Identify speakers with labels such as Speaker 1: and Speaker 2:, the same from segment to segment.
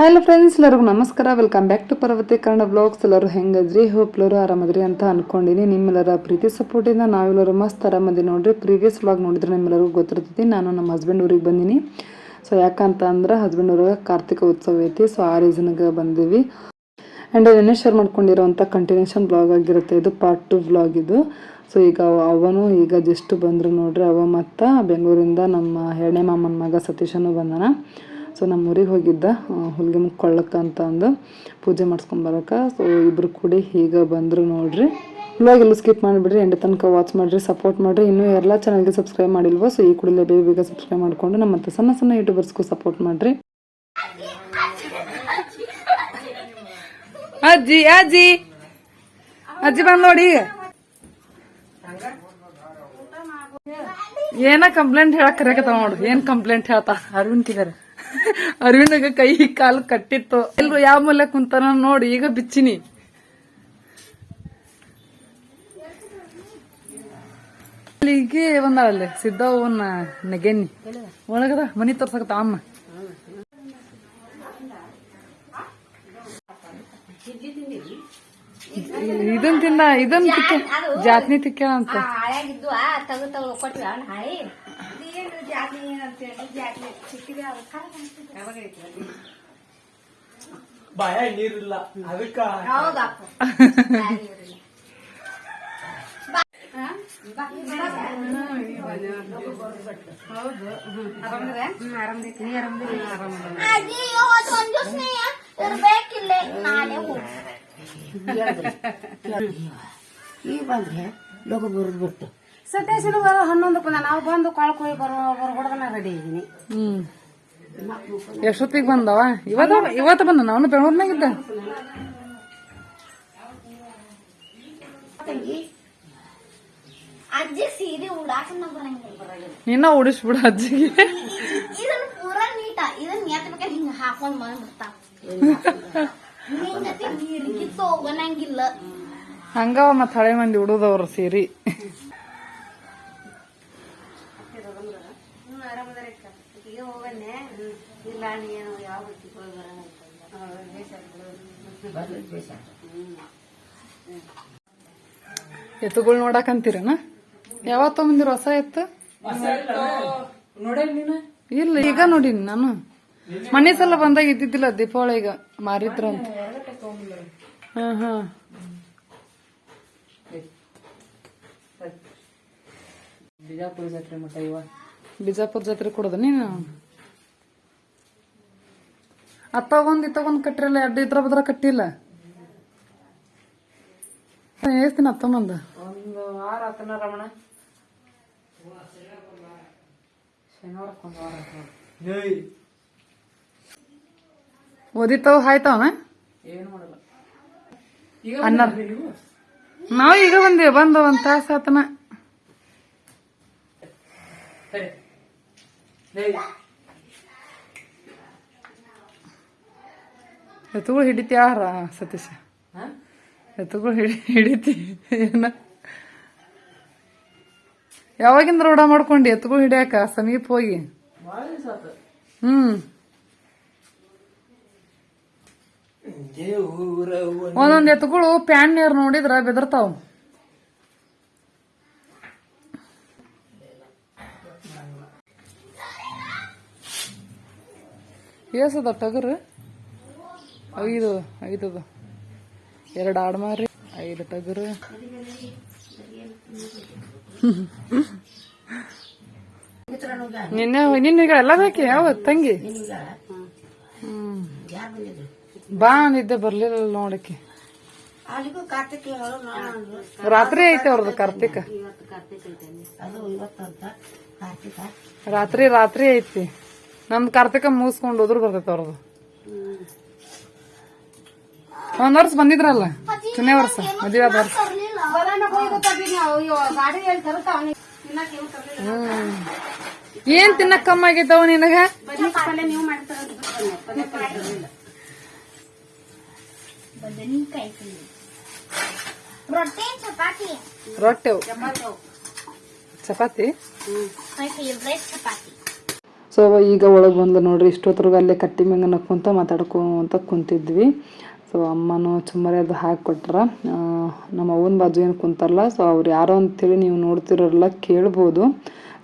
Speaker 1: Hello friends ಎಲ್ಲರಿಗೂ ನಮಸ್ಕಾರ. Welcome back to Parvathi Kannada vlogs ಎಲ್ಲರೂ ಹೆಂಗದ್ರಿ? ಹೋಪ್ ಎಲ್ಲರೂ ಆರಾಮದ್ರಿ ಅಂತ ಅನ್ಕೊಂಡಿನಿ. ನಿಮ್ಮೆಲ್ಲರ ಪ್ರೀತಿ ಸಪೋರ್ಟಿಂದ ನಾವೆಲ್ಲರೂ ಮಸ್ತ್ ಆರಾಮದಿ ನೋಡ್ರಿ. ಪ್ರೀವಿಯಸ್ ಬ್ಲಾಗ್ ನೋಡಿದ್ರೆ ನಿಮ್ಮೆಲ್ಲರಿಗೂ ಗೊತ್ತಿರ್ತೈತಿ. ನಾನು ನಮ್ಮ ಹಸ್ಬೆಂಡ್ ಊರಿಗೆ ಬಂದೀನಿ. ಸೊ ಯಾಕಂತ ಅಂದ್ರೆ ಹಸ್ಬೆಂಡ್ ಊರಾಗ ಕಾರ್ತಿಕ ಉತ್ಸವ ಐತಿ. ಸೊ ಆ ರೀಸನ್ಗೆ ಬಂದೀವಿ. ಆ್ಯಂಡ್ ನೆನ್ನೆ ಶೇರ್ ಮಾಡ್ಕೊಂಡಿರೋವಂಥ ಕಂಟಿನ್ಯೂಷನ್ ಬ್ಲಾಗ್ ಆಗಿರುತ್ತೆ. ಇದು ಪಾರ್ಟ್ ಟು ಬ್ಲಾಗ್ ಇದು. ಸೊ ಈಗ ಅವ- ಅವನು ಈಗ ಜಸ್ಟ್ ಬಂದರು ನೋಡ್ರಿ. ಅವ ಮತ್ತು ಬೆಂಗಳೂರಿಂದ ನಮ್ಮ ಎರಡನೇ ಮಾಮನ ಮಗ ಸತೀಶನು ಬಂದನ. ಸೊ ನಮ್ಮ ಊರಿಗೆ ಹೋಗಿದ್ದ ಹೊಲಿಗೆ ಮುಕ್ಕೊಳ್ಳಕ್ಕೆ ಅಂತ ಅಂದು ಪೂಜೆ ಮಾಡಿಸ್ಕೊಂಬರಕ್ಕೆ ಸೊ ಇಬ್ರು ಕೂಡಿ ಈಗ ಬಂದರು ನೋಡ್ರಿ. ಇವಾಗ ಎಲ್ಲೂ ಸ್ಕಿಪ್ ಮಾಡಿಬಿಡ್ರಿ ಎಂಡ್ ತನಕ ವಾಚ್ ಮಾಡಿರಿ ಸಪೋರ್ಟ್ ಮಾಡಿರಿ. ಇನ್ನೂ ಎಲ್ಲ ಚಾನಲ್ಗೆ ಸಬ್ಸ್ಕ್ರೈಬ್ ಮಾಡಿಲ್ವೋ ಸೊ ಈ ಕೂಡಲೇ ಬೇಗ ಬೇಗ ಸಬ್ಸ್ಕ್ರೈಬ್ ಮಾಡಿಕೊಂಡು ನಮ್ಮ ಮತ್ತೆ ಸಣ್ಣ ಸಣ್ಣ ಯೂಟ್ಯೂಬರ್ಸ್ಗೂ ಸಪೋರ್ಟ್ ಮಾಡಿರಿ. ಅಜ್ಜಿ ಅಜ್ಜಿ! ಅಜ್ಜಿ ಬಂದ್ ನೋಡಿ ಏನ ಕಂಪ್ಲೇಂಟ್ ಹೇಳಕ್ ನೋಡ್ರಿ, ಏನ್ ಕಂಪ್ಲೇಂಟ್ ಹೇಳ್ತಾ? ಅರವಿಂದ್ ಕಿದಾರ. ಅರವಿಂದ್ಗ ಕೈ ಕಾಲು ಕಟ್ಟಿತ್ತು. ಎಲ್ರು ಯಾವ ಮೂಲೆ ಕುಂತಾನ ನೋಡಿ, ಈಗ ಬಿಚ್ಚಿನಿ. ಅಲ್ಲಿಗೆ ಬಂದಾಳಲ್ಲಿ ಸಿದ್ದವನ್ನ ನೆಗೆನ್ನಿ. ಒಳಗದ, ಮನಿ ತೋರ್ಸಕತ್ತ ಅಮ್ಮ. ಇದನ್ ತಿನ್ನ, ಇದನ್ ತಿಕ್ಕ, ಜಾತ್ನಿ ತಿಕ್ಕ ಅಂತ.
Speaker 2: ಹಳೆಯಾಗಿದ್ದು ಆ ತಗು ತಗು ಕೊಟ್ವಿ ಅವ್ನ ಹಾಳಿ ಏನು ಜಾತಿ ಅಂತೇಳಿ ಜಾತಿ ಸಿಕ್ಕಿದೆ ಅವ್ರ
Speaker 3: ಬಾಯ ನೀರಿಲ್ಲ ಅದಕ್ಕ
Speaker 2: ಹೌದಪ್ಪ ಅಯ್ಯೋ ಅದು ಒಂದು ಸ್ನೇಹ ಇರ್ಬೇಕಿಲ್ಲ ನಾನೇ ಹೋಗಿ
Speaker 4: ಈಗ ಬಂದ್ರೆ ಲೋಕ ಬರೋದು ಬಿಟ್ಟು
Speaker 5: ಸತೀಶನು ಬರೋ ಹನ್ನೊಂದಕ್ಕೆ ಬಂದ ನಾವು ಬಂದು ಕೊಳಕ್ ಹೋಗಿ ಬರೋ ಬರೋ ಹೊಡೆದನ ರೆಡಿ ಇದೀನಿ
Speaker 1: ಹ್ಮ್. ಎಷ್ಟೊತ್ತಿಗೆ ಬಂದವ? ಇವತ್ತ ಇವತ್ತು ಬಂದ. ನಾನು ಬೆಂಗಳೂರಿನಾಗಿದ್ದ.
Speaker 2: ಅಜ್ಜಿ ಸೀರೆ ಉಡಾಕ ಬರಂಗಿಲ್ಲ
Speaker 1: ನಿನ್ನ ಉಡಿಸ್ಬಿಡ ಅಜ್ಜಿಗೆ.
Speaker 2: ಇದನ್ನ ಪೂರಾ ನೀಟ. ಇದನ್ನ ಎತ್ತಬೇಕ ಹಿಂಗ ಹಾಕೊಂಡ್ ಬಂದ್ಬಿಡ್ತಾವ ಹಿಂಗತಿ ನೀರಿಗೆ ತಗೋಣಂಗಿಲ್ಲ
Speaker 1: ಹಂಗವ ಮತ್ ಹಳೆ ಮಂದಿ ಉಡುದವ್ರ ಸೇರಿ.
Speaker 5: ನೀನು ಯಾವ ಹೋಗಿ
Speaker 1: ಎತ್ತುಗಳು ನೋಡಕಂತೀರನ ಯಾವತ್ತ ಬಂದಿರ ಹೊಸ ಎತ್ತು?
Speaker 3: ನೋಡೇ ನೀನು?
Speaker 1: ಇಲ್ಲ ಈಗ ನೋಡಿನಿ ನಾನು. ಮನೆ ಸಲ ಬಂದಾಗ ಇದ್ದಿದ್ದಿಲ್ಲ ದೀಪಾವಳಿ ಈಗ ಹಾ ಹಾ.
Speaker 3: ಬಿಜಾಪುರ ಜಾತ್ರೆ ಮಠ ಇವ.
Speaker 1: ಬಿಜಾಪುರ ಜಾತ್ರೆ ಕೊಡೋದ ನೀನು? ಅತ್ತಗೊಂದ್ ಇತ್ತಗೊಂದ್ ಕಟ್ಟಿರಲ್ಲ ಎರಡು ಇದ್ರ ಬದ್ರ ಕಟ್ಟಿಲ್ಲ. ದಿನ ಅತ್ತಮ್ಮಂದ
Speaker 3: ಒಂದು ವಾರ ಆತನ ರಮಣ. ವಾರ
Speaker 1: ಓದಿತಾವ ಹಾಯ್ತಾವನ?
Speaker 3: ಏನು ಮಾಡಲ್ಲ.
Speaker 1: ಅನ್ನ ನಾವು? ಈಗ ಬಂದೇವ್ ಬಂದು ಒಂದ್ ತಾಸ ಆತನ.
Speaker 3: ಸರಿ.
Speaker 1: ಎತ್ತುಗಳು ಹಿಡಿತ್ಯಾರ ಸತೀಶ?
Speaker 3: ಹಾ?
Speaker 1: ಎತ್ತುಗಳು ಹಿಡಿ ಹಿಡಿತಿ ಏನ? ಯಾವಾಗಿಂದ ರೋಡ ಮಾಡ್ಕೊಂಡಿ? ಎತ್ತುಗಳು ಹಿಡಿಯಾಕ? ಸಮೀಪ ಹೋಗಿ? ಹ್ಮ್. ಒಂದೊಂದ್ ಎತ್ತುಗಳು ಪ್ಯಾನ್ ನೀರ್ ನೋಡಿದ್ರ ಬೆದರ್ತಾವ. ಏಸದ ಟಗರು. ಐದು ಐದು ಎರಡು ಆಡ್ಮಾರಿ ಐದು ಟಗರು. ನಿನ್ನೆ ನಿನ್ನ ಈಗ ಎಲ್ಲ ಬೇಕಿ? ಯಾವ ತಂಗಿ? ಬಾ ಅಂದಿದ್ದೆ ಬರ್ಲಿಲ್ಲ ನೋಡಕ್ಕೆ. ರಾತ್ರಿ ಐತೆ ಅವ್ರದ್ದು ಕಾರ್ತಿಕ. ರಾತ್ರಿ ರಾತ್ರಿ ಐತಿ. ನಮ್ದು ಕಾರ್ತಿಕ ಮುಗಿಸ್ಕೊಂಡು ಹೋದ್ರು ಬರ್ತೈತೆ ಅವ್ರದ್ದು. ಒಂದ್ ವರ್ಷ ಬಂದಿದ್ರಲ್ಲ? ಚುನೇ ವರ್ಷ. ಮದುವೆ ಆದ ವರ್ಷ.
Speaker 5: ಏನು ತರಲಿಲ್ಲ.
Speaker 1: ಏನ್ ತಿನ್ನಕ್ ಕಮ್ಮಿ ಆಗೈತವ ನಿನಗ?
Speaker 2: ರೊಟ್ಟಿ ಚಪಾತಿ?
Speaker 1: ಸೊ ಈಗ ಒಳಗೆ ಬಂದು ನೋಡ್ರಿ ಇಷ್ಟೊತ್ತರ್ಗ ಅಲ್ಲೇ ಕಟ್ಟಿ ಮಂಗ ನಕ್ಕೊಂತ ಮಾತಾಡ್ಕೊಂತ ಕುಂತಿದ್ವಿ. ಸೊ ಅಮ್ಮನೂ ಚುಮ್ಮರಿ ಅದು ಹಾಕಿಕೊಟ್ರ ನಮ್ಮ ಅವ್ವನ ಬಾಜು ಏನು ಕುಂತಾರಲ್ಲ ಸೊ ಅವ್ರು ಯಾರೋ ಅಂತೇಳಿ ನೀವು ನೋಡ್ತಿರೋರಲ್ಲ ಕೇಳ್ಬೋದು.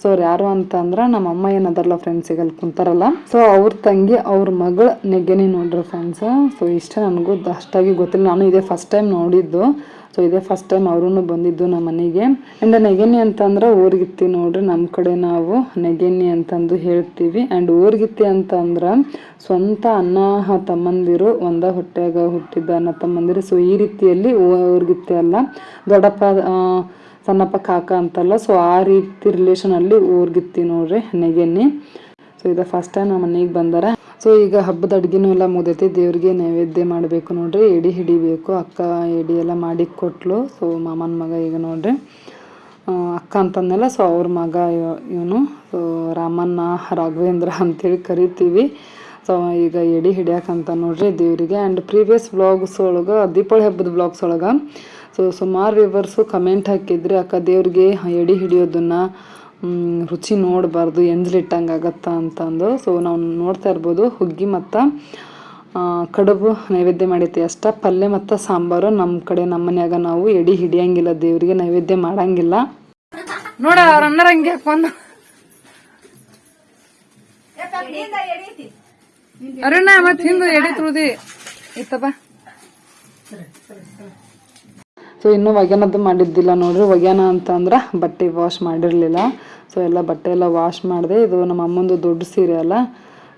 Speaker 1: ಸೊ ಅವ್ರು ಯಾರು ಅಂತ ಅಂದ್ರೆ ನಮ್ಮ ಅಮ್ಮ ಏನದಾರಲ್ಲ ಫ್ರೆಂಡ್ಸಿಗೆ ಅಲ್ಲಿ ಕುಂತಾರಲ್ಲ ಸೊ ಅವ್ರ ತಂಗಿ, ಅವ್ರ ಮಗಳ ನೆಗೆನಿ ನೋಡ್ರಿ ಫ್ರೆಂಡ್ಸ್ ಸೊ ಇಷ್ಟ ನನಗೂ ಅಷ್ಟಾಗಿ ಗೊತ್ತಿಲ್ಲ. ನಾನು ಇದೇ ಫಸ್ಟ್ ಟೈಮ್ ನೋಡಿದ್ದು. ಸೊ ಇದೇ ಫಸ್ಟ್ ಟೈಮ್ ಅವರೂ ಬಂದಿದ್ದು ನಮ್ಮ ಮನೆಗೆ. ಆ್ಯಂಡ್ ನೆಗೆನಿ ಅಂತಂದ್ರೆ ಊರ್ಗಿತ್ತಿ ನೋಡ್ರಿ ನಮ್ಮ ಕಡೆ ನಾವು ನೆಗೆನಿ ಅಂತಂದು ಹೇಳ್ತೀವಿ. ಆ್ಯಂಡ್ ಊರ್ಗಿತ್ತಿ ಅಂತಂದ್ರೆ ಸ್ವಂತ ಅನ್ನ ತಮ್ಮಂದಿರು, ಒಂದ ಹೊಟ್ಟೆಯಾಗ ಹುಟ್ಟಿದ ಅಣ್ಣ ತಮ್ಮಂದಿರು. ಸೊ ಈ ರೀತಿಯಲ್ಲಿ ಊರ್ಗಿತ್ತಿ ಅಲ್ಲ, ದೊಡ್ಡಪ್ಪ ಸಣ್ಣಪ್ಪ ಕಾಕ ಅಂತಲ್ಲ. ಸೊ ಆ ರೀತಿ ರಿಲೇಷನಲ್ಲಿ ಊರ್ಗಿತ್ತಿ ನೋಡ್ರಿ ನೆಗೆನಿ ಸೊ ಇದು ಫಸ್ಟ್ ಟೈಮ್ ನಮ್ಮ ಮನೆಗೆ ಬಂದಾರ. ಸೊ, ಈಗ ಹಬ್ಬದ ಅಡುಗೆನೂ ಎಲ್ಲ ಮುಗ್ದೈತಿ. ದೇವ್ರಿಗೆ ನೈವೇದ್ಯ ಮಾಡಬೇಕು ನೋಡ್ರಿ. ಎಡಿ ಹಿಡಿಬೇಕು. ಅಕ್ಕ ಎಡಿ ಎಲ್ಲ ಮಾಡಿ ಕೊಟ್ಲು. ಸೊ, ಮಾಮನ ಮಗ ಈಗ ನೋಡ್ರಿ. ಅಕ್ಕ ಅಂತಂದೆಲ್ಲ ಸೊ ಅವ್ರ ಮಗ ಇವನು. ಸೊ ರಾಮಣ್ಣ ರಾಘವೇಂದ್ರ ಅಂತೇಳಿ ಕರಿತೀವಿ. ಸೊ, ಈಗ ಎಡಿ ಹಿಡಿಯಾಕಂತ ನೋಡ್ರಿ ದೇವರಿಗೆ. ಆ್ಯಂಡ್ ಪ್ರೀವಿಯಸ್ ವ್ಲಾಗ್ಸ್ ಒಳಗೆ ದೀಪಾವಳಿ ಹಬ್ಬದ ವ್ಲಾಗ್ಸ್ ಒಳಗೆ, ಸೊ, ಸುಮಾರು ವಿವರ್ಸು ಕಮೆಂಟ್ ಹಾಕಿದ್ರಿ. ಅಕ್ಕ ದೇವ್ರಿಗೆ ಎಡಿ ಹಿಡಿಯೋದನ್ನ ರುಚಿ ನೋಡಬಾರ್ದು ಆಗತ್ತಾ ಅಂತಂದು. ಸೊ ನಾವು ನೋಡ್ತಾ ಇರ್ಬೋದು, ಹುಗ್ಗಿ ಮತ್ತು ಕಡುಬು ನೈವೇದ್ಯ ಮಾಡೈತಿ ಅಷ್ಟ. ಪಲ್ಯ ಮತ್ತು ಸಾಂಬಾರು ನಮ್ಮ ಕಡೆ ನಮ್ಮ ಮನ್ಯಾಗ ನಾವು ಎಡಿ ಹಿಡಿಯಂಗಿಲ್ಲ, ದೇವರಿಗೆ ನೈವೇದ್ಯ ಮಾಡಂಗಿಲ್ಲ. ನೋಡ, ಅವ್ರ ಅಣ್ಣರ ಹಂಗೆ ಹಾಕೊಂಡು ಮತ್ತೆ ಹಿಂದೆ ಎಡಿ ಇತ್ತಪ್ಪ. ಸೊ ಇನ್ನೂ ಒಗ್ಯಾನದ್ದು ಮಾಡಿದ್ದಿಲ್ಲ ನೋಡ್ರಿ. ಒಗ್ಯಾನ ಅಂತಂದ್ರೆ ಬಟ್ಟೆ ವಾಶ್ ಮಾಡಿರಲಿಲ್ಲ. ಸೊ ಎಲ್ಲ ಬಟ್ಟೆ ಎಲ್ಲ ವಾಶ್ ಮಾಡಿದೆ. ಇದು ನಮ್ಮ ಅಮ್ಮಂದು ದೊಡ್ಡ ಸೀರೆ ಅಲ್ಲ.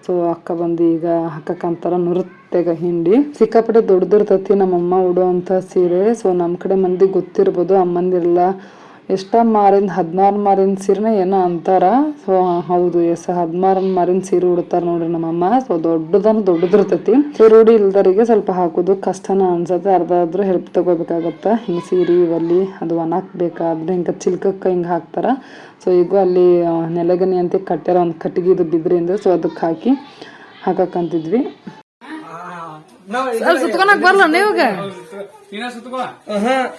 Speaker 1: ಸೊ ಅಕ್ಕ ಬಂದು ಈಗ ಹಾಕಕ್ಕಂತಾರ ನೃತ್ಯಗ ಹಿಂಡಿ. ಸಿಕ್ಕಾಪಟ್ಟೆ ದೊಡ್ಡದಿರ್ತೈತಿ ನಮ್ಮಮ್ಮ ಅಂಥ ಸೀರೆ. ಸೊ ನಮ್ಮ ಕಡೆ ಮಂದಿ ಗೊತ್ತಿರ್ಬೋದು. ಅಮ್ಮಂದಿರೆಲ್ಲ ಎಷ್ಟ ಮಾರಿಂದ ಹದಿನಾರು ಮಾರಿನ ಸೀರೆನ ಏನೋ ಅಂತಾರ. ಸೊ ಹೌದು ಎಸ್ ಹದಿನಾರು ಮಾರಿನ ಸೀರೆ ಉಡ್ತಾರ ನೋಡ್ರಿ ನಮ್ಮಮ್ಮ. ಸೊ ದೊಡ್ಡದನ್ನ ದೊಡ್ಡದಿರ್ತೈತಿ. ಸೀರೆ ಉಡಿ ಇಲ್ದರಿಗೆ ಸ್ವಲ್ಪ ಹಾಕೋದು ಕಷ್ಟನ ಅನ್ಸತ್ತೆ. ಅರ್ಧ ಆದ್ರೂ ಹೆಲ್ಪ್ ತಗೋಬೇಕಾಗತ್ತೆ. ಹಿಂಗೆ ಸೀರೆ ಇವಲ್ಲಿ ಅದು ಒಣಾಕ್ಬೇಕಾದ್ರೆ ಹಿಂಗೆ ಚಿಲ್ಕಕ್ಕ ಹಿಂಗೆ ಹಾಕ್ತಾರ. ಸೊ ಈಗ ಅಲ್ಲಿ ನೆಲಗನಿ ಅಂತ ಕಟ್ಟ್ಯಾರ ಒಂದು ಕಟ್ಟಿಗೆ ಇದು ಬಿದ್ರಿಂದ ಸೊ ಅದಕ್ಕೆ ಹಾಕಿ ಹಾಕಕ್ಕಂತಿದ್ವಿ ಸುತ್ಕೊಳಕ್ ಬರಲ್ಲ ನೀವಾಗ
Speaker 6: ನೀನ ಸುತ್ತಕೋ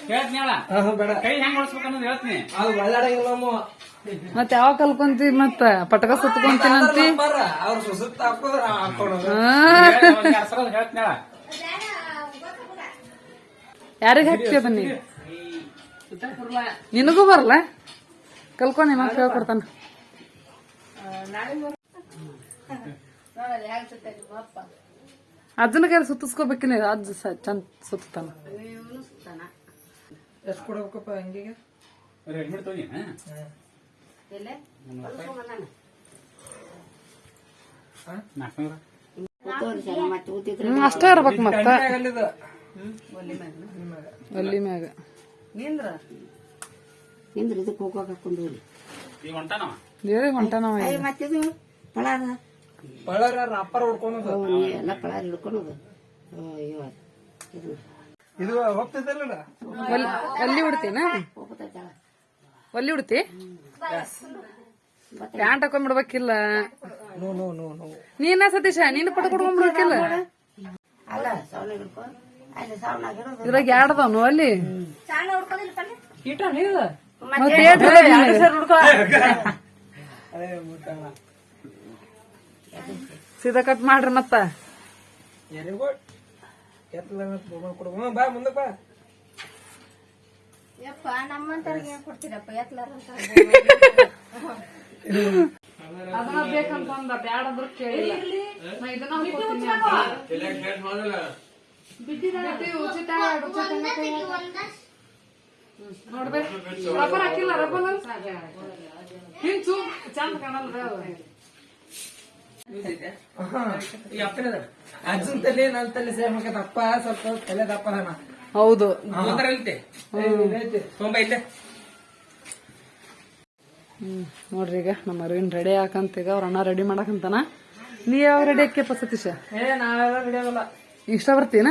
Speaker 6: ಹೇಳ್ತೀನಿ ಹೇಳ. ಕೈ ಹೆಂಗ್ ಹೇಳ್ತೀನಿ.
Speaker 3: ಅದು
Speaker 1: ಮತ್ತೆ ಯಾವ ಕಲ್ಕೊಂತಿ ಮತ್ತ? ಪಟಕ ಸುತ್ಕೊಂತೀನಂತಿ
Speaker 3: ಅವ್ರು ಹಾಕೋದ್ರ
Speaker 1: ಯಾರಿಗ ಹಾಕ್ತೀಯ ಬನ್ನಿ? ನಿನಗೂ ಬರಲ್ಲ ಕಲ್ಕೊಂಡು ನಿಮ್ಮ ಹೇಳ್ಕೊಡ್ತಾನ ಅಜ್ಜನ ಕೈ ಸುತ್ತಿಸ್ಕೋಬೇಕಿನ ಅಜ್ಜ ಸ- ಚಂದ ಸುತ್ತಾನ
Speaker 3: ಎಷ್ಟು ಕೊಡ್ಬೇಕಪ್ಪ ಹಂಗಿಗೆ
Speaker 6: ರೆಡಿಮೇಡ್
Speaker 1: ಅಷ್ಟೇ ಇರ್ಬೇಕು ಮತ್ತ. ಒಲ್ಲಿ ಮ್ಯಾಗ.
Speaker 4: ನಿಂದ್ರ? ಇದಕ್ಕೆ ಹೋಗೋಕೆ ಹಾಕೊಂಡು ಹೋಗಿ
Speaker 6: ಹೊಂಟಾನವ?
Speaker 1: ದೇವ್ರಿಗೆ ಹೊಂಟ
Speaker 4: ಪಳಾರ
Speaker 3: ಅಪ್ಪರ ಹೊಡ್ಕೊಳೋದು
Speaker 4: ಎಲ್ಲ ಹಿಡ್ಕೊಳೋದು ಇದು
Speaker 3: ಹೋಗ್ತಿದ್ದಲ್ಲ
Speaker 1: ಉಡ್ತೀನ? ಒಲ್ಲಿ ಉಡ್ತಿ? ಪ್ಯಾಂಟ್ ಹಾಕೊಂಡ್ಬಿಡ್ಬೇಕಿಲ್ಲ
Speaker 3: ನೋ ನೋ ನೋ ನೋ.
Speaker 1: ನೀನ ಸತೀಶ? ನೀನು ಪಟ ಕೊಡ್ಕೊಂಡ್ಬಿಡ್ಬೇಕಿಲ್ಲ
Speaker 4: ಅಲ್ಲ ಅಲ್ಲಿ
Speaker 1: ಇದ್ರಾಗ ಯಾಡ್ದವನು ಅಲ್ಲಿ.
Speaker 3: ಕೀಟ ನೀದ
Speaker 1: ಮತ್ತೆ ಏಟ್ ಅದಾವ್ ನಿನಗೆ?
Speaker 3: ಅದೇ ಮುಟ್ಟಣ
Speaker 1: ಸೀದಾ ಕಟ್ ಮಾಡ್ರಿ ಮತ್ತ.
Speaker 2: ಯಪ್ಪ ನಮ್ಮಂತವ್ರಿಗೆ ಏನ್ ಕೊಡ್ತೀರಪ್ಪ? ಎತ್ಲಾರ ಅಂತ
Speaker 1: ಅದನ್ನ ಬೇಕಂತ ಅಂದ ಬ್ಯಾಡಂದ್ರ ಕೇಳಿಲ್ಲ. ನಾ ಇದನ್ನ ಕೊಡ್ತೀನಿ ಅಂತ. ಬಿದ್ದಿದೆ, ಉಚಿತ ನೋಡ್ಬೇಕು. ರಬ್ಬರ್ ಹಾಕಿಲ್ಲ ರಬ್ಬರ್. ಹಿಂಚು ಚಂದ ಕಾಣಲ್ಲ ಅದು.
Speaker 3: ಅಜ್ಜನ್ ತಲೆ ನನ್ನ ತಲೆ ಸೇಮ್ ದಪ್ಪ ಸ್ವಲ್ಪ ತಲೆ ದಪ್ಪ ಅದಾನ.
Speaker 1: ಹೌದು. ನೋಡ್ರಿ ಈಗ ನಮ್ಮ ಅರವಿಂದ್ ರೆಡಿ ಹಾಕಂತ ಈಗ ಅವ್ರ ಅಣ್ಣ ರೆಡಿ ಮಾಡಕಂತಾನ. ನೀ ಯಾವ ರೆಡಿ ಹಾಕ್ಯಪ್ಪ ಸತೀಶ? ಇಷ್ಟ ಬರ್ತೀನ?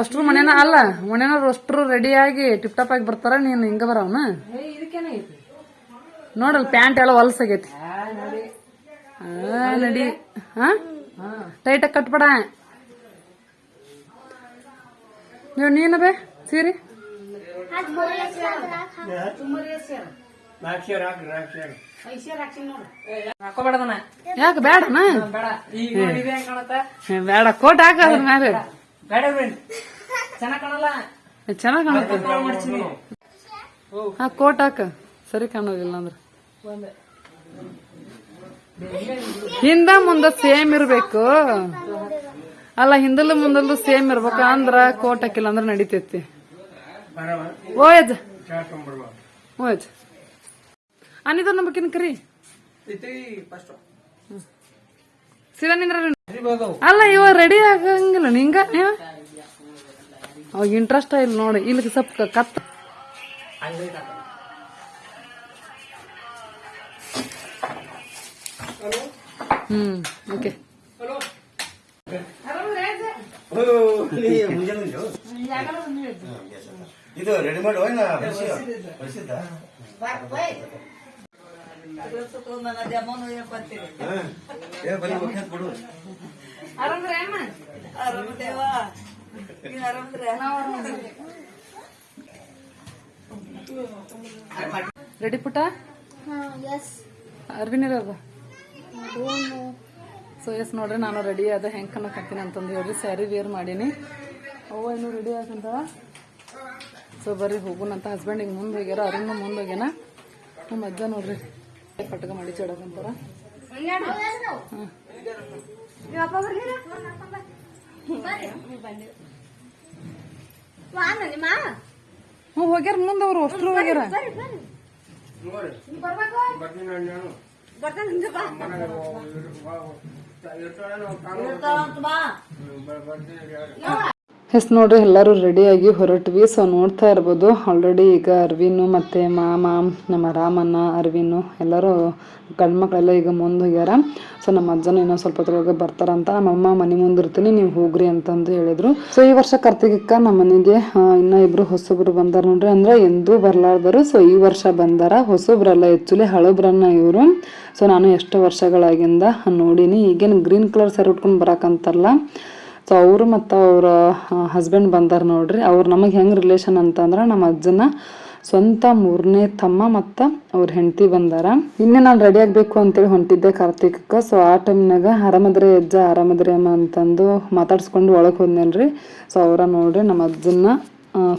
Speaker 1: ಅಷ್ಟ್ರು ಮನೇನ ಅಲ್ಲ ಮನೇನ ಅಷ್ಟ್ರು ರೆಡಿ ಆಗಿ ಟಿಪ್ ಟಾಪ್ ಆಗಿ ಬರ್ತಾರ ನೀನ್ ಹಿಂಗ ಬರವನ ನೋಡಲ್ ಪ್ಯಾಂಟ್ ಎಲ್ಲ ಹೊಲ್ಸಾಗೈತಿ ನಡಿ. ಹಾ? ಟೈಟಾಗಿ ಕಟ್ಬೇಡ. ನೀವು ನೀನ ಬೇ ಸೀರಿ. ಯಾಕೆ ಬೇಡನ
Speaker 3: ಬೇಡ.
Speaker 1: ಕೋಟ್ ಹಾಕ ಅದ್ರ ಮೇಲೆ.
Speaker 3: ಚೆನ್ನಾಗ್
Speaker 1: ಕಾಣುತ್ತೆ. ಹಾ ಕೋಟ್ ಹಾಕ. ಸರಿ ಕಾಣೋದಿಲ್ಲ ಅಂದ್ರೆ. ಹಿಂದ ಮುಂದ ಸೇಮ್ ಇರ್ಬೇಕು. ಅಲ್ಲ ಹಿಂದಲು ಮುಂದಲು ಸೇಮ್ ಇರ್ಬೇಕು ಅಂದ್ರ ಕೋಟ್ ಹಾಕಿಲ್ಲ ಅಂದ್ರ ನಡಿತೈತಿ. ಓಯ್ ಅನಿದ ನಂಬಕಿನ ಕರಿ
Speaker 3: ಹರಿಬೋದು
Speaker 1: ಅಲ್ಲ, ಇವ ರೆಡಿ ಆಗಂಗಿಲ್ಲ. ನಿಂಗ? ಅವಾಗ ಇಂಟ್ರೆಸ್ಟ್ ಇಲ್ಲ ನೋಡಿ. ಇಲ್ಲಿ ಸ್ವಲ್ಪ ಕತ್ ಹ್ಮ್ ಓಕೆ.
Speaker 7: ಇದು ರೆಡಿಮೇಡ್ ಹೋಯ್ನ ಬಳಸಿದ್ದ ಏ ಬರೀ ಹೋಗ್ಯಾತ್ ಬಿಡು.
Speaker 1: ರೆಡಿ ಪುಟ ಅರವಿನ ಇರೋದು? ಸೊ ಎಸ್ ನೋಡ್ರಿ, ನಾನು ರೆಡಿ ಹೆಂಗೆ ಹೆಂಗ್ ಹಾಕ್ತೀನಿ ಅಂತಂದು ಹೇಳ್ರಿ. ಸ್ಯಾರಿ ವೇರ್ ಮಾಡೀನಿ. ಅವ್ವ ಇನ್ನೂ ರೆಡಿ ಆದಂತ ಸೊ ಬರ್ರಿ ಹೋಗುನಂತ ಹಸ್ಬೆಂಡ್ ಹಿಂಗೆ ಮುಂದೆ ಹೋಗ್ಯಾರ ಅರುಣ್ ಮುಂದೆ ಹೋಗ್ಯಾನ. ನಮ್ಮ ಅಜ್ಜ ನೋಡ್ರಿ. ಪಟ್ಕ ಮಾಡಿ ಚಡಕಂತಾರ. ಹ್ಞೂ ಹೋಗ್ಯಾರ, ಮುಂದೆ ಅವ್ರು ಹೋಗ್ಯಾರ. ಬರ್ತಾನ ಎಸ್ ನೋಡ್ರಿ, ಎಲ್ಲರೂ ರೆಡಿಯಾಗಿ ಹೊರಟ್ವಿ. ಸೊ ನೋಡ್ತಾ ಇರ್ಬೋದು. ಆಲ್ರೆಡಿ ಈಗ ಅರ್ವಿನು ಮತ್ತು ಮಾಮ, ನಮ್ಮ ರಾಮಣ್ಣ ಅರ್ವಿನು ಎಲ್ಲರೂ ಗಂಡ್ಮಕ್ಳೆಲ್ಲ ಈಗ ಮುಂದೆ ಹೋಗ್ಯಾರ. ಸೊ ನಮ್ಮ ಅಜ್ಜನ ಇನ್ನೊಂದು ಸ್ವಲ್ಪ ಹೊತ್ತೊಳಗೆ ಬರ್ತಾರಂತ. ನಮ್ಮಮ್ಮ ಮನೆ ಮುಂದೆ ಇರ್ತೀನಿ, ನೀವು ಹೋಗ್ರಿ ಅಂತಂದು ಹೇಳಿದರು. ಸೊ ಈ ವರ್ಷ ಕಾರ್ತಿಕಕ್ಕೆ ನಮ್ಮ ಮನೆಗೆ ಇನ್ನೂ ಇಬ್ಬರು ಹೊಸೊಬ್ರು ಬಂದಾರ ನೋಡ್ರಿ. ಅಂದ್ರೆ ಎಂದೂ ಬರಲಾರ್ದರು. ಸೊ ಈ ವರ್ಷ ಬಂದಾರ. ಹೊಸೊಬ್ರಲ್ಲ ಆ್ಯಕ್ಚುಲಿ ಹಳಬ್ರನ್ನ ಇವರು. ಸೊ ನಾನು ಎಷ್ಟು ವರ್ಷಗಳಾಗಿಂದ ನೋಡೀನಿ. ಈಗೇನು ಗ್ರೀನ್ ಕಲರ್ ಸರ್ ಉಟ್ಕೊಂಡು ಬರಾಕಂತಾರಲ್ಲ ಸೊ ಅವರು ಮತ್ತು ಅವರ ಹಸ್ಬೆಂಡ್ ಬಂದಾರ ನೋಡ್ರಿ. ಅವ್ರು ನಮಗೆ ಹೆಂಗೆ ರಿಲೇಷನ್ ಅಂತಂದ್ರೆ ನಮ್ಮ ಅಜ್ಜನ ಸ್ವಂತ ಮೂರನೇ ತಮ್ಮ ಮತ್ತು ಅವ್ರ ಹೆಂಡತಿ ಬಂದಾರ. ಇನ್ನೇ ನಾನು ರೆಡಿ ಆಗಬೇಕು ಅಂತೇಳಿ ಹೊಂಟಿದ್ದೆ ಕಾರ್ತಿಕಕ್ಕೆ. ಸೊ ಆ ಟೈಮ್ನಾಗ ಆರಾಮದ್ರೆ ಅಜ್ಜ ಆರಾಮದ್ರೆ ಅಮ್ಮ ಅಂತಂದು ಮಾತಾಡ್ಸ್ಕೊಂಡು ಒಳಗೆ ಹೋದ್ನಲ್ರಿ. ಸೊ ಅವರ ನೋಡ್ರಿ ನಮ್ಮ ಅಜ್ಜನ ಆ,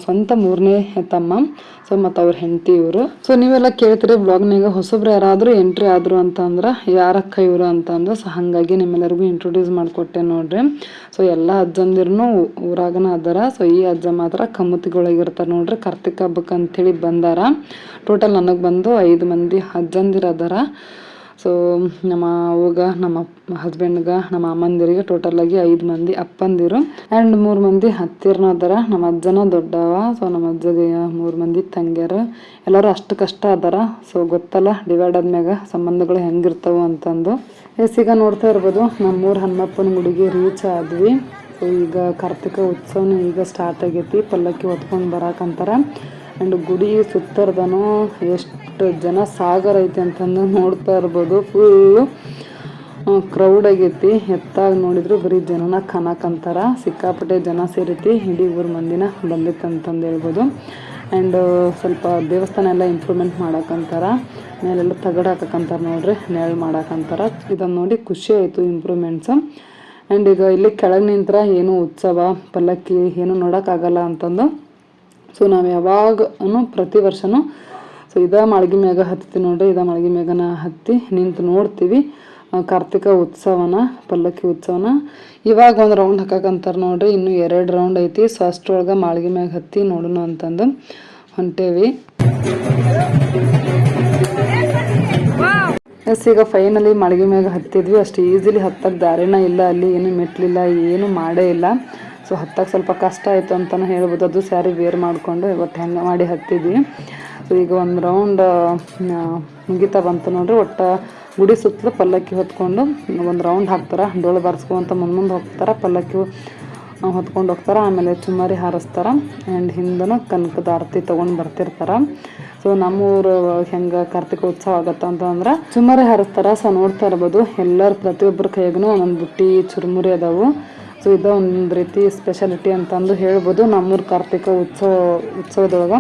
Speaker 1: ಸ್ವಂತ ಮೂರನೇ ತಮ್ಮ. ಸೊ ಮತ್ತು ಅವ್ರ ಹೆಂಡತಿ ಇವರು. ಸೊ ನೀವೆಲ್ಲ ಕೇಳ್ತೀರಿ ಬ್ಲಾಗ್ನಾಗ ಹೊಸಬ್ರು ಯಾರಾದರೂ ಎಂಟ್ರಿ ಆದರು ಅಂತಂದ್ರೆ, ಯಾರಕ್ಕ ಇವರು ಅಂತಂದ್ರೆ ಸೊ ಹಾಗಾಗಿ ನಿಮ್ಮೆಲ್ಲರಿಗೂ ಇಂಟ್ರೊಡ್ಯೂಸ್ ಮಾಡಿಕೊಟ್ಟೆ ನೋಡ್ರಿ. ಸೊ ಎಲ್ಲ ಅಜ್ಜಂದಿರೂ ಊರಾಗನ ಅದಾರ. ಸೊ ಈ ಅಜ್ಜ ಮಾತ್ರ ಕಮ್ಮತಿಗೊಳಗಿರ್ತಾರೆ ನೋಡ್ರಿ. ಕಾರ್ತಿಕ ಹಬ್ಬಕ್ಕೆ ಅಂಥೇಳಿ ಬಂದಾರ. ಟೋಟಲ್ ನನಗೆ ಬಂದು ಐದು ಮಂದಿ ಅಜ್ಜಂದಿರ ಅದಾರ. ಸೊ ನಮ್ಮ ಅವ್ಗ ನಮ್ಮ ಹಸ್ಬೆಂಡ್ಗೆ ನಮ್ಮ ಅಮ್ಮಂದಿರಿಗೆ ಟೋಟಲ್ ಆಗಿ ಐದು ಮಂದಿ ಅಪ್ಪಂದಿರು ಆ್ಯಂಡ್ ಮೂರು ಮಂದಿ ಹತ್ತಿರನ ಅದಾರ. ನಮ್ಮ ಅಜ್ಜನ ದೊಡ್ಡವ ಸೊ ನಮ್ಮ ಅಜ್ಜಗೆ ಮೂರು ಮಂದಿ ತಂಗ್ಯಾರ. ಎಲ್ಲರೂ ಅಷ್ಟು ಕಷ್ಟ ಅದಾರ. ಸೊ ಗೊತ್ತಲ್ಲ ಡಿವೈಡ್ ಆದ್ಮ್ಯಾಗ ಸಂಬಂಧಗಳು ಹೆಂಗಿರ್ತಾವ ಅಂತಂದು. ಈಗ ನೋಡ್ತಾ ಇರ್ಬೋದು, ನಮ್ಮೂರು ಹನುಮಪ್ಪನ ಗುಡಿಗೆ ರೀಚ್ ಆದ್ವಿ. ಸೊ ಈಗ ಕಾರ್ತಿಕ ಉತ್ಸವನ ಈಗ ಸ್ಟಾರ್ಟ್ ಆಗೈತಿ. ಪಲ್ಲಕ್ಕಿ ಹೊತ್ಕೊಂಡು ಬರಾಕಂತಾರ ಆ್ಯಂಡ್ ಗುಡಿ ಸುತ್ತರ್ದನು, ಎಷ್ಟು ಜನ ಸಾಗರ ಐತಿ ಅಂತಂದು ನೋಡ್ತಾ ಇರ್ಬೋದು. ಫುಲ್ಲು ಕ್ರೌಡ್ ಆಗೈತಿ. ಎತ್ತಾಗಿ ನೋಡಿದ್ರು ಬರೀ ಜನನ ಕನಕಂತಾರ ಸಿಕ್ಕಾಪಟ್ಟೆ ಜನ ಸೇರೈತಿ. ಇಡೀ ಊರು ಮಂದಿನ ಬಂದಿತ್ತು ಅಂತಂದು ಹೇಳ್ಬೋದು. ಆ್ಯಂಡ್ ಸ್ವಲ್ಪ ದೇವಸ್ಥಾನ ಎಲ್ಲ ಇಂಪ್ರೂವ್ಮೆಂಟ್ ಮಾಡಕ್ಕಂತಾರ ಮೇಲೆಲ್ಲ ತಗಡ ಹಾಕಕ್ಕಂತಾರೆ ನೋಡ್ರಿ. ನೆರಳು ಮಾಡಕಂತಾರ ಇದನ್ನು ನೋಡಿ ಖುಷಿ ಆಯಿತು ಇಂಪ್ರೂವ್ಮೆಂಟ್ಸ್ ಆ್ಯಂಡ್ ಈಗ ಇಲ್ಲಿ ಕೆಳಗೆ ನಿಂತ್ರ ಏನು ಉತ್ಸವ, ಪಲ್ಲಕ್ಕಿ ಏನು ನೋಡೋಕ್ಕಾಗಲ್ಲ ಅಂತಂದು ಸೊ ನಾವು ಯಾವಾಗನು ಪ್ರತಿ ವರ್ಷನೂ ಸೊ ಇದ ಮಾಳ್ಗಿ ಮ್ಯಾಗ ಹತ್ತಿ ನೋಡ್ರಿ, ಇದ ಮಾಳ್ಗಿ ಮ್ಯಾಗನ ಹತ್ತಿ ನಿಂತು ನೋಡ್ತೀವಿ. ಕಾರ್ತಿಕ ಉತ್ಸವನ, ಪಲ್ಲಕ್ಕಿ ಉತ್ಸವನ. ಇವಾಗ ಒಂದು ರೌಂಡ್ ಹಾಕಕ್ಕಂತಾರೆ ನೋಡ್ರಿ, ಇನ್ನು ಎರಡು ರೌಂಡ್ ಐತಿ. ಸೊ ಅಷ್ಟ್ರೊಳಗೆ ಮಾಳ್ಗಿ ಮ್ಯಾಗ ಹತ್ತಿ ನೋಡೋಣ ಅಂತಂದು ಹೊಂಟೇವಿ. ಎಸ್, ಈಗ ಫೈನಲಿ ಮಾಳಿಗೆ ಮ್ಯಾಗ ಹತ್ತಿದ್ವಿ. ಅಷ್ಟು ಈಸಿಲಿ ಹತ್ತಕ್ಕೆ ದಾರಿನ ಇಲ್ಲ, ಅಲ್ಲಿ ಏನು ಮೆಟ್ಲಿಲ್ಲ, ಏನು ಮಾಡೇ ಇಲ್ಲ. ಸೊ ಹತ್ತಕ್ಕೆ ಸ್ವಲ್ಪ ಕಷ್ಟ ಆಯಿತು ಅಂತಲೂ ಹೇಳ್ಬೋದು. ಅದು ಸ್ಯಾರಿ ವೇರ್ ಮಾಡಿಕೊಂಡು ಇವತ್ತು ಹೆಂಗೆ ಮಾಡಿ ಹತ್ತಿದ್ವಿ. ಸೊ ಈಗ ಒಂದು ರೌಂಡ್ ಮುಗಿತಾ ಬಂತು ನೋಡ್ರಿ. ಒಟ್ಟು ಗುಡಿ ಸುತ್ತಲೂ ಪಲ್ಲಕ್ಕಿ ಹೊತ್ಕೊಂಡು ಒಂದು ರೌಂಡ್ ಹಾಕ್ತಾರೆ. ಡೋಳು ಬಾರಿಸ್ಕೊಂತ ಮುಂದೆ ಮುಂದೆ ಹೋಗ್ತಾರೆ. ಪಲ್ಲಕ್ಕಿ ಹೊತ್ಕೊಂಡು ಹೋಗ್ತಾರೆ. ಆಮೇಲೆ ಚುಮ್ಮರಿ ಹಾರಿಸ್ತಾರ. ಆ್ಯಂಡ್ ಹಿಂದನು ಕನಕದ ಆರತಿ ತೊಗೊಂಡು ಬರ್ತಿರ್ತಾರೆ. ಸೊ ನಮ್ಮೂರು ಹೆಂಗೆ ಕಾರ್ತಿಕ ಉತ್ಸವ ಆಗತ್ತೆ ಅಂತಂದ್ರೆ ಚುಮ್ಮರಿ ಹಾರಿಸ್ತಾರೆ. ಸೊ ನೋಡ್ತಾ ಇರ್ಬೋದು. ಎಲ್ಲರ ಪ್ರತಿಯೊಬ್ಬರ ಕೈಗೂ ಒಂದೊಂದು ಬುಟ್ಟಿ, ಚುರುಮುರಿ ಅದಾವು. ಸೊ ಇದು ಒಂದು ರೀತಿ ಸ್ಪೆಷಾಲಿಟಿ ಅಂತಂದು ಹೇಳ್ಬೋದು ನಮ್ಮೂರು ಕಾರ್ತಿಕ ಉತ್ಸವ, ಉತ್ಸವದೊಳಗೆ.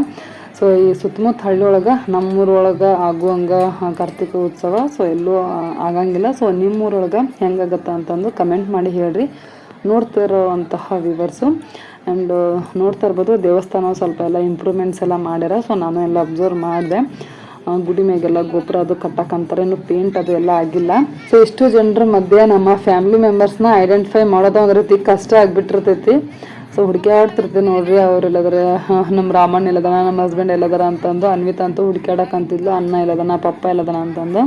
Speaker 1: ಸೊ ಈ ಸುತ್ತಮುತ್ತ ಹಳ್ಳಿ ಒಳಗೆ ನಮ್ಮೂರೊಳಗೆ ಆಗುವಂಗೆ ಕಾರ್ತಿಕ ಉತ್ಸವ, ಸೊ ಎಲ್ಲೂ ಆಗಂಗಿಲ್ಲ. ಸೊ ನಿಮ್ಮೂರೊಳಗೆ ಹೆಂಗಾಗತ್ತ ಅಂತಂದು ಕಮೆಂಟ್ ಮಾಡಿ ಹೇಳ್ರಿ. ನೋಡ್ತಿರೋವಂತಹ ವಿವರ್ಸು ಆ್ಯಂಡ್ ನೋಡ್ತಾ ಇರ್ಬೋದು ದೇವಸ್ಥಾನ ಸ್ವಲ್ಪ ಎಲ್ಲ ಇಂಪ್ರೂವ್ಮೆಂಟ್ಸ್ ಎಲ್ಲ ಮಾಡ್ಯಾರ. ಸೊ ನಾನು ಎಲ್ಲ ಅಬ್ಸರ್ವ್ ಮಾಡಿದೆ. ಗುಡಿ ಮ್ಯಾಗೆಲ್ಲ ಗೊಬ್ಬರ ಅದು ಕಟ್ಟಕಂತಾರೆ ಇನ್ನು ಪೇಂಟ್ ಅದು ಎಲ್ಲ ಆಗಿಲ್ಲ. ಸೊ ಇಷ್ಟು ಜನರ ಮಧ್ಯೆ ನಮ್ಮ ಫ್ಯಾಮಿಲಿ ಮೆಂಬರ್ಸ್ನ ಐಡೆಂಟಿಫೈ ಮಾಡೋದು ಒಂದು ರೀತಿ ಕಷ್ಟ ಆಗಿಬಿಟ್ಟಿರ್ತೈತಿ. ಸೊ ಹುಡುಕ್ಯಾಡ್ತಿರ್ತೀವಿ ನೋಡ್ರಿ, ಅವ್ರು ಎಲ್ಲದಾರ ನಮ್ಮ ರಾಮಣ್ಣ ಎಲ್ಲದನ ನಮ್ಮ ಹಸ್ಬೆಂಡ್ ಎಲ್ಲದಾರ ಅಂತಂದು, ಅನ್ವಿತಾ ಅಂತೂ ಹುಡುಕ್ಯಾಡಕ್ಕಂತಿದ್ಲು ಅಣ್ಣ ಎಲ್ಲದನ, ಪಪ್ಪ ಎಲ್ಲದನ ಅಂತಂದು.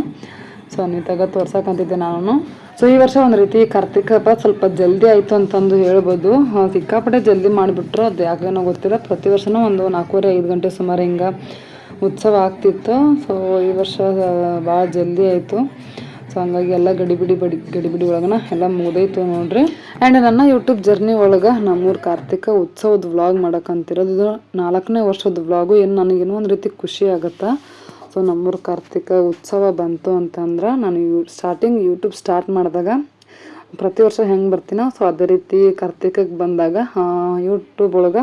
Speaker 1: ಸೊ ಅನ್ವಿತಾಗ ತೋರ್ಸಕ್ಕಂತಿದ್ದೆ ನಾನು. ಸೊ ಈ ವರ್ಷ ಒಂದು ರೀತಿ ಕಾರ್ತಿಕ ಹಬ್ಬ ಸ್ವಲ್ಪ ಜಲ್ದಿ ಆಯಿತು ಅಂತಂದು ಹೇಳ್ಬೋದು. ಸಿಕ್ಕಾಪಟ್ಟೆ ಜಲ್ದಿ ಮಾಡಿಬಿಟ್ರು ಅದು ಯಾಕೇನೋ ಗೊತ್ತಿಲ್ಲ. ಪ್ರತಿ ವರ್ಷನೂ ಒಂದು ನಾಲ್ಕೂವರೆ, ಐದು ಗಂಟೆ ಸುಮಾರು ಹಿಂಗೆ ಉತ್ಸವ ಆಗ್ತಿತ್ತು. ಸೊ ಈ ವರ್ಷ ಭಾಳ ಜಲ್ದಿ ಆಯಿತು. ಸೊ ಹಂಗಾಗಿ ಎಲ್ಲ ಗಡಿಬಿಡಿ ಬಡಿ, ಗಡಿಬಿಡಿ ಒಳಗನ ಎಲ್ಲ ಮುಗ್ದೈತು ನೋಡ್ರಿ. ಆ್ಯಂಡ್ ನನ್ನ ಯೂಟ್ಯೂಬ್ ಜರ್ನಿ ಒಳಗೆ ನಮ್ಮೂರು ಕಾರ್ತಿಕ ಉತ್ಸವದ ವ್ಲಾಗ್ ಮಾಡೋಕ್ಕಂತಿರೋದು ಇದು ನಾಲ್ಕನೇ ವರ್ಷದ ವ್ಲಾಗು ಏನು ನನಗೇನೋ ಒಂದು ರೀತಿ ಖುಷಿ ಆಗುತ್ತೆ. ಸೊ ನಮ್ಮೂರು ಕಾರ್ತಿಕ ಉತ್ಸವ ಬಂತು ಅಂತಂದ್ರೆ ನಾನು ಯೂ ಸ್ಟಾರ್ಟಿಂಗ್ ಯೂಟ್ಯೂಬ್ ಸ್ಟಾರ್ಟ್ ಮಾಡಿದಾಗ ಪ್ರತಿ ವರ್ಷ ಹೆಂಗೆ ಬರ್ತೀನೋ ಸೊ ಅದೇ ರೀತಿ ಕಾರ್ತಿಕಕ್ಕೆ ಬಂದಾಗ ಯೂಟ್ಯೂಬ್ ಒಳಗೆ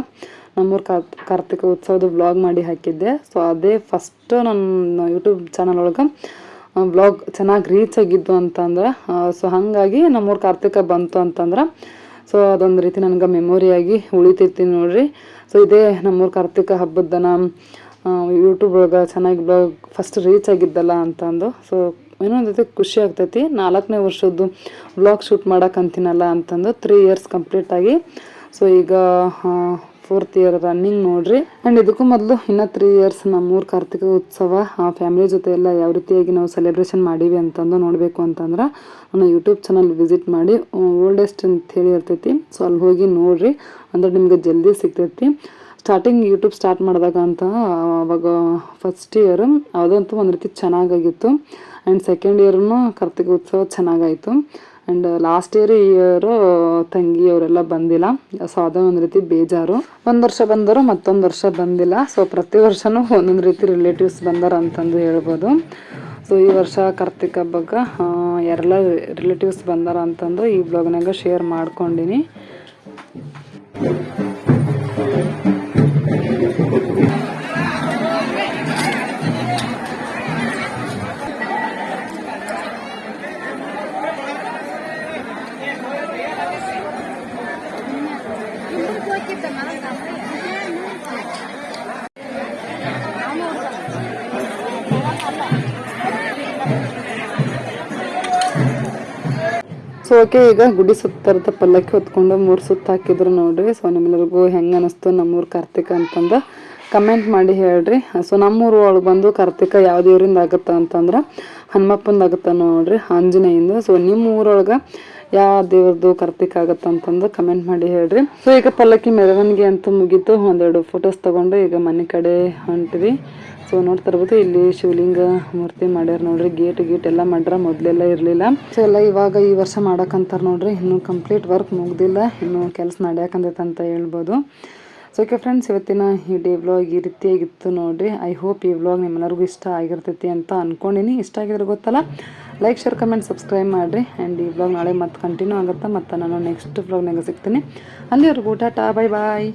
Speaker 1: ನಮ್ಮೂರು ಕಾರ್ ಕಾರ್ತಿಕ ಉತ್ಸವದ ವ್ಲಾಗ್ ಮಾಡಿ ಹಾಕಿದ್ದೆ. ಸೊ ಅದೇ ಫಸ್ಟು ನನ್ನ ಯೂಟ್ಯೂಬ್ ಚಾನಲ್ ಒಳಗೆ ವ್ಲಾಗ್ ಚೆನ್ನಾಗಿ ರೀಚ್ ಆಗಿದ್ದು ಅಂತಂದ್ರೆ ಸೊ ಹಾಗಾಗಿ ನಮ್ಮೂರು ಕಾರ್ತಿಕ ಬಂತು ಅಂತಂದ್ರೆ ಸೊ ಅದೊಂದು ರೀತಿ ನನಗೆ ಮೆಮೊರಿಯಾಗಿ ಉಳಿತೈತಿ ನೋಡ್ರಿ. ಸೊ ಇದೇ ನಮ್ಮೂರು ಕಾರ್ತಿಕ ಹಬ್ಬದನ ಯೂಟ್ಯೂಬ್ ಒಳಗೆ ಚೆನ್ನಾಗಿ ಬ್ಲಾಗ್ ಫಸ್ಟ್ ರೀಚ್ ಆಗಿದ್ದಲ್ಲ ಅಂತಂದು. ಸೊ ಏನೋ ಒಂದು ರೀತಿ ಖುಷಿ ಆಗ್ತೈತಿ. ನಾಲ್ಕನೇ ವರ್ಷದ್ದು ಬ್ಲಾಗ್ ಶೂಟ್ ಮಾಡಕ್ಕಂತೀನಲ್ಲ ಅಂತಂದು ತ್ರೀ ಇಯರ್ಸ್ ಕಂಪ್ಲೀಟ್ ಆಗಿ. ಸೊ ಈಗ ಫೋರ್ತ್ ಇಯರ್ ರನ್ನಿಂಗ್ ನೋಡ್ರಿ. ಆ್ಯಂಡ್ ಇದಕ್ಕೂ ಮೊದಲು ಇನ್ನ ತ್ರೀ ಇಯರ್ಸ್ ನಮ್ಮೂರು ಕಾರ್ತಿಕ ಉತ್ಸವ, ಆ ಫ್ಯಾಮಿಲಿ ಜೊತೆ ಎಲ್ಲ ಯಾವ ರೀತಿಯಾಗಿ ನಾವು ಸೆಲೆಬ್ರೇಷನ್ ಮಾಡೀವಿ ಅಂತಂದು ನೋಡಬೇಕು ಅಂತಂದ್ರೆ ನನ್ನ ಯೂಟ್ಯೂಬ್ ಚಾನಲ್ ವಿಸಿಟ್ ಮಾಡಿ. ಓಲ್ಡೆಸ್ಟ್ ಅಂತ ಹೇಳಿ ಇರ್ತೈತಿ. ಸೊ ಅಲ್ಲಿ ಹೋಗಿ ನೋಡ್ರಿ. ಅಂದ್ರೆ ನಿಮ್ಗೆ ಜಲ್ದಿ ಸಿಗ್ತೈತಿ. ಸ್ಟಾರ್ಟಿಂಗ್ ಯೂಟ್ಯೂಬ್ ಸ್ಟಾರ್ಟ್ ಮಾಡಿದಾಗ ಅಂತ ಅವಾಗ ಫಸ್ಟ್ ಇಯರ್ ಅದಂತೂ ಒಂದು ರೀತಿ ಚೆನ್ನಾಗಾಗಿತ್ತು ಆ್ಯಂಡ್ ಸೆಕೆಂಡ್ ಇಯರ್ನು ಕಾರ್ತಿಕ ಉತ್ಸವ ಚೆನ್ನಾಗಾಯಿತು ಆ್ಯಂಡ್ ಲಾಸ್ಟ್ ಇಯರ್ ಈ ಇಯರು ತಂಗಿ ಅವರೆಲ್ಲ ಬಂದಿಲ್ಲ. ಸೊ ಅದೇ ಒಂದು ರೀತಿ ಬೇಜಾರು. ಒಂದು ವರ್ಷ ಬಂದರು ಮತ್ತೊಂದು ವರ್ಷ ಬಂದಿಲ್ಲ. ಸೊ ಪ್ರತಿ ವರ್ಷನೂ ಒಂದೊಂದು ರೀತಿ ರಿಲೇಟಿವ್ಸ್ ಬಂದಾರ ಅಂತಂದು ಹೇಳ್ಬೋದು. ಸೊ ಈ ವರ್ಷ ಕಾರ್ತಿಕ್ ಹಬ್ಬಕ್ಕೆ ಎಲ್ಲ ರಿಲೇಟಿವ್ಸ್ ಬಂದಾರ ಅಂತಂದು ಈ ಬ್ಲಾಗ್ನಾಗ ಶೇರ್ ಮಾಡ್ಕೊಂಡಿನಿ. ಸೊ ಓಕೆ ಈಗ ಗುಡಿ ಸುತ್ತರದ ಪಲ್ಲಕ್ಕಿ ಹೊತ್ಕೊಂಡು ಮೂರು ಸುತ್ತ ಹಾಕಿದ್ರು ನೋಡ್ರಿ. ಸೊ ನಿಮ್ಮೆಲ್ಲರಿಗೂ ಹೆಂಗೆ ಅನಿಸ್ತು ನಮ್ಮೂರು ಕಾರ್ತಿಕ ಅಂತಂದು ಕಮೆಂಟ್ ಮಾಡಿ ಹೇಳ್ರಿ. ಸೊ ನಮ್ಮೂರು ಒಳಗೆ ಬಂದು ಕಾರ್ತಿಕ ಯಾವ ದೇವರಿಂದ ಆಗುತ್ತ ಅಂತಂದ್ರೆ ಹನುಮಪ್ಪಂದು ಆಗುತ್ತ ನೋಡ್ರಿ, ಆಂಜನೇಯಿಂದ. ಸೊ ನಿಮ್ಮ ಊರೊಳಗೆ ಯಾವ ದೇವ್ರದ್ದು ಕಾರ್ತಿಕ ಆಗುತ್ತ ಅಂತಂದು ಕಮೆಂಟ್ ಮಾಡಿ ಹೇಳ್ರಿ. ಸೊ ಈಗ ಪಲ್ಲಕ್ಕಿ ಮೆರವಣಿಗೆ ಅಂತೂ ಮುಗೀತು. ಒಂದೆರಡು ಫೋಟೋಸ್ ತಗೊಂಡು ಈಗ ಮನೆ ಕಡೆ ಹೊಂಟಿವಿ. ಸೊ ನೋಡ್ತಾ ಇರ್ಬೋದು, ಇಲ್ಲಿ ಶಿವಲಿಂಗ ಮೂರ್ತಿ ಮಾಡ್ಯಾರ ನೋಡ್ರಿ. ಗೇಟ್ ಗೇಟ್ ಎಲ್ಲ ಮಾಡ್ರ, ಮೊದಲೆಲ್ಲ ಇರಲಿಲ್ಲ. ಸೊ ಎಲ್ಲ ಇವಾಗ ಈ ವರ್ಷ ಮಾಡಕ್ಕಂತಾರೆ ನೋಡ್ರಿ. ಇನ್ನು ಕಂಪ್ಲೀಟ್ ವರ್ಕ್ ಮುಗ್ದಿಲ್ಲ. ಇನ್ನು ಕೆಲಸ ನಡ್ಯಾಕಂದೈತೆ ಅಂತ ಹೇಳ್ಬೋದು. ಸೊ ಓಕೆ ಫ್ರೆಂಡ್ಸ್ ಇವತ್ತಿನ ಈ ಡೇ ವ್ಲಾಗ್ ಈ ರೀತಿಯಾಗಿತ್ತು ನೋಡ್ರಿ. ಐ ಹೋಪ್ ಈ ವ್ಲಾಗ್ ನಿಮ್ಮೆಲ್ಲರಿಗೂ ಇಷ್ಟ ಆಗಿರ್ತೈತಿ ಅಂತ ಅನ್ಕೊಂಡಿನಿ. ಇಷ್ಟ ಆಗಿದ್ರೆ ಗೊತ್ತಲ್ಲ? ಲೈಕ್ ಶೇರ್ ಕಮೆಂಟ್ ಸಬ್ಸ್ಕ್ರೈಬ್ ಮಾಡಿರಿ. ಆ್ಯಂಡ್ ಈ ವ್ಲಾಗ್ ನಾಳೆ ಮತ್ತೆ ಕಂಟಿನ್ಯೂ ಆಗುತ್ತೆ. ಮತ್ತು ನಾನು ನೆಕ್ಸ್ಟ್ ವ್ಲಾಗ್ನಾಗ ಸಿಗ್ತೀನಿ. ಅಲ್ಲಿವರೆಗೂ ಟಾಟಾ ಬಾಯ್ ಬಾಯ್